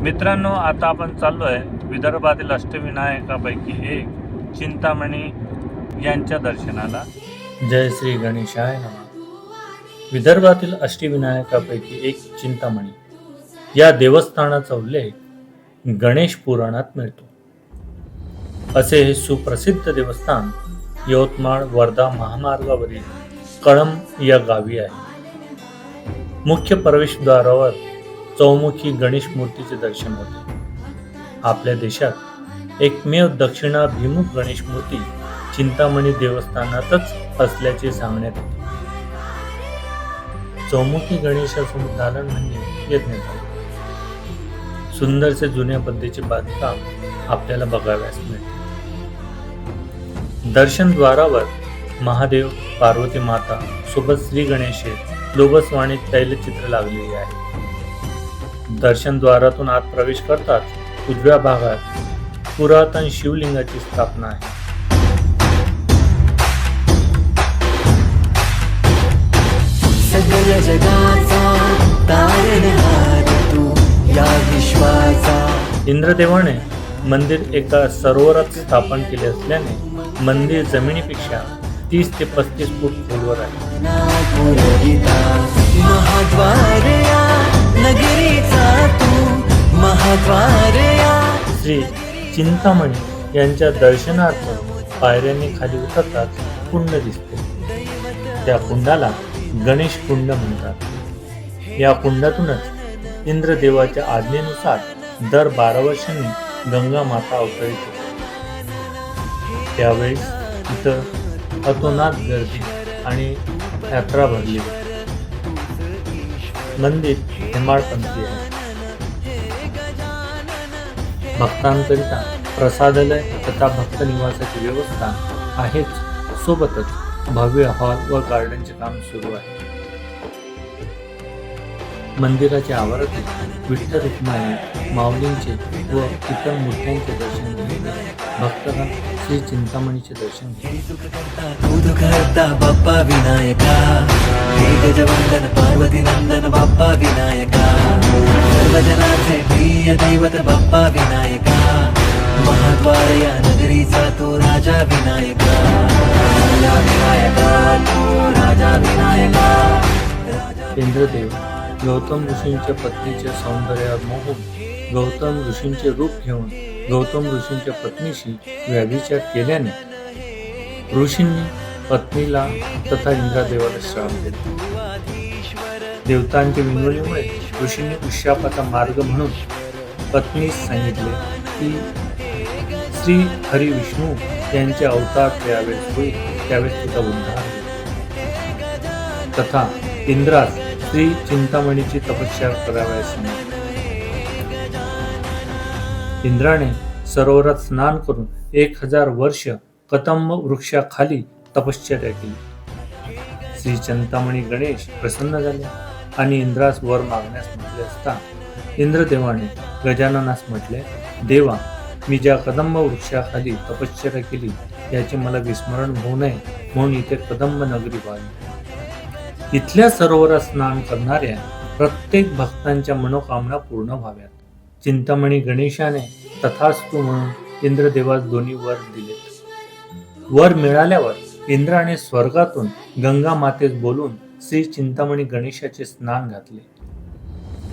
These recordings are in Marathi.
मित्रांनो आता आपण चाललो आहे विदर्भातील अष्टविनायकापैकी एक चिंतामणी यांच्या दर्शनाला. जय श्री गणेशाय नमः. विदर्भातील अष्टविनायकापैकी एक चिंतामणी. या देवस्थानाचा उल्लेख गणेश पुराणात मिळतो. असे हे सुप्रसिद्ध देवस्थान यवतमाळ वर्धा महामार्गावरील कळम या गावी आहे. मुख्य प्रवेशद्वारावर चौमुखी गणेश मूर्तीचे दर्शन होते. आपल्या देशात एकमेव दक्षिणाभिमुख गणेश मूर्ती चिंतामणी देवस्थानातच असल्याचे सांगण्यात येते. चौमुखी गणेशाचं उदाहरण म्हणजे यज्ञ. सुंदरसे जुन्या पद्धतीचे बांधकाम आपल्याला बघाव्यास मिळते. दर्शनद्वारावर महादेव पार्वती माता सोबत श्री गणेश लोबसवाणी तैलचित्र लागलेली आहे. दर्शनद्वारातून आत प्रवेश करताच उजव्या भागात पुरातन शिवलिंगाची स्थापना आहे. सगळ जगाचा तारणहार तू या विश्वाचा. इंद्रदेवाने मंदिर एका सरोवरात स्थापन केले असल्याने मंदिर जमिनीपेक्षा तीस ते पस्तीस फूट खोलवर आहे. श्री चिंतामणी यांच्या दर्शनार्थ पायऱ्यांनी खाली उतरताच कुंड दिसते. त्या कुंडाला गणेश कुंड म्हणतात. या कुंडातूनच इंद्रदेवाच्या आज्ञेनुसार दर बारा वर्षांनी गंगा माता अवतरित होते त्यावेळेस इथं अतोनात गर्दी आणि यात्रा भरली. मंदिर हेमाळपंथी आहे. भक्तांकरिता प्रसादालय तथा भक्त निवासाची व्यवस्था आहेच. सोबतच भव्य हॉल व गार्डनचे काम सुरू आहे. मंदिराच्या आवारातील विठ्ठल रुक्माई माऊलींचे व इतर मूर्त्यांचे दर्शन घेणे भक्तांना श्री चिंतामणीचे दर्शन करता बाप्पा विनायका. पार्वती नंदन बाप्पा विनायका. सर्वजनाचे प्रिय दैवत बाप्पा विनायका. महाद्वार या नगरीचा तो राजा विनायका. राजा विनायका तू राजा विनायका. इंद्रदेव गौतम ऋषींच्या पत्नीच्या सौंदर्यावर मोहून गौतम ऋषींचे रूप घेऊन गौतम ऋषींच्या पत्नीशी व्याभिचार केल्याने ऋषींनी पत्नीला तथा इंद्रदेवाला श्राप दिला. देवतांच्या विनवणीमुळे ऋषींनी उशापाचा मार्ग म्हणून पत्नीस सांगितले की श्री हरी विष्णू यांचे अवतार त्यावेळेस होईल त्यावेळेस तुझा उद्धार तथा इंद्रास श्री चिंतामणीची तपस्या करावयास इंद्राने सरोवरात स्नान करून एक हजार वर्ष कतंब वृक्षाखाली तपश्चर्या केली. श्री चिंतामणी गणेश प्रसन्न झाले. आणि इंद्रास वर मागण्यास म्हटले असता इंद्रदेवाने गजाननास म्हटले देवा मी ज्या कदंब वृक्षाखाली तपश्चर्या केली याचे मला विस्मरण होऊ नये म्हणून इथे कदंब नगरी बांधली इथल्या सरोवरात स्नान करणाऱ्या प्रत्येक भक्तांच्या मनोकामना पूर्ण व्हाव्यात. चिंतामणी गणेशाने तथास्तु म्हणून इंद्रदेवास दोन्ही वर दिले. वर मिळाल्यावर इंद्राने स्वर्गातून गंगा मातेस बोलून श्री चिंतामणी गणेशाचे स्नान घातले.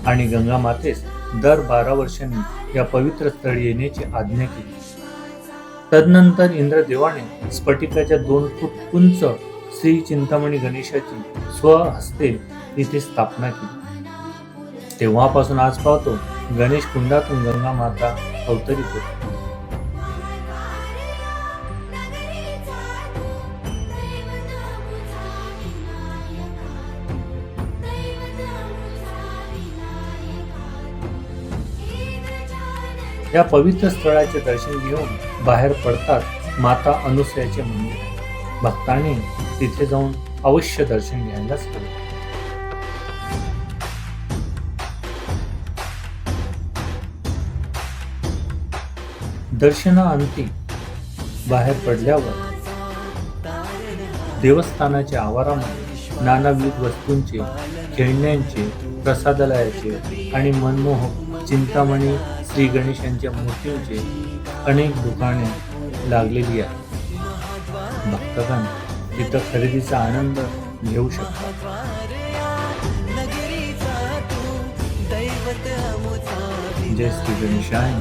आणि गंगा मातेस दर बारा वर्षांनी या पवित्र स्थळी येण्याची आज्ञा केली. तदनंतर इंद्रदेवाने स्फटिकाच्या दोन फूट उंच श्री चिंतामणी गणेशाची स्वहस्ते इथे स्थापना केली. तेव्हापासून आज पाहतो गणेश कुंडातून गंगा माता अवतरित होती. या पवित्र स्थळाचे दर्शन घेऊन बाहेर पडतात माता अनुसयाचे मंदिर आहे. भक्तांनी तिथे जाऊन अवश्य दर्शन घ्यायलाच हवे दर्शनाअंती बाहेर पडल्यावर देवस्थानाच्या आवारामध्ये नानाविध वस्तूंचे खेळण्यांचे प्रसादालयाचे आणि मनमोहक चिंतामणी श्री गणेश यांच्या मूर्तींचे अनेक दुकाने लागलेली आहेत. भक्तगण तिथं खरेदीचा आनंद घेऊ शकतात. जय श्री गणेशाय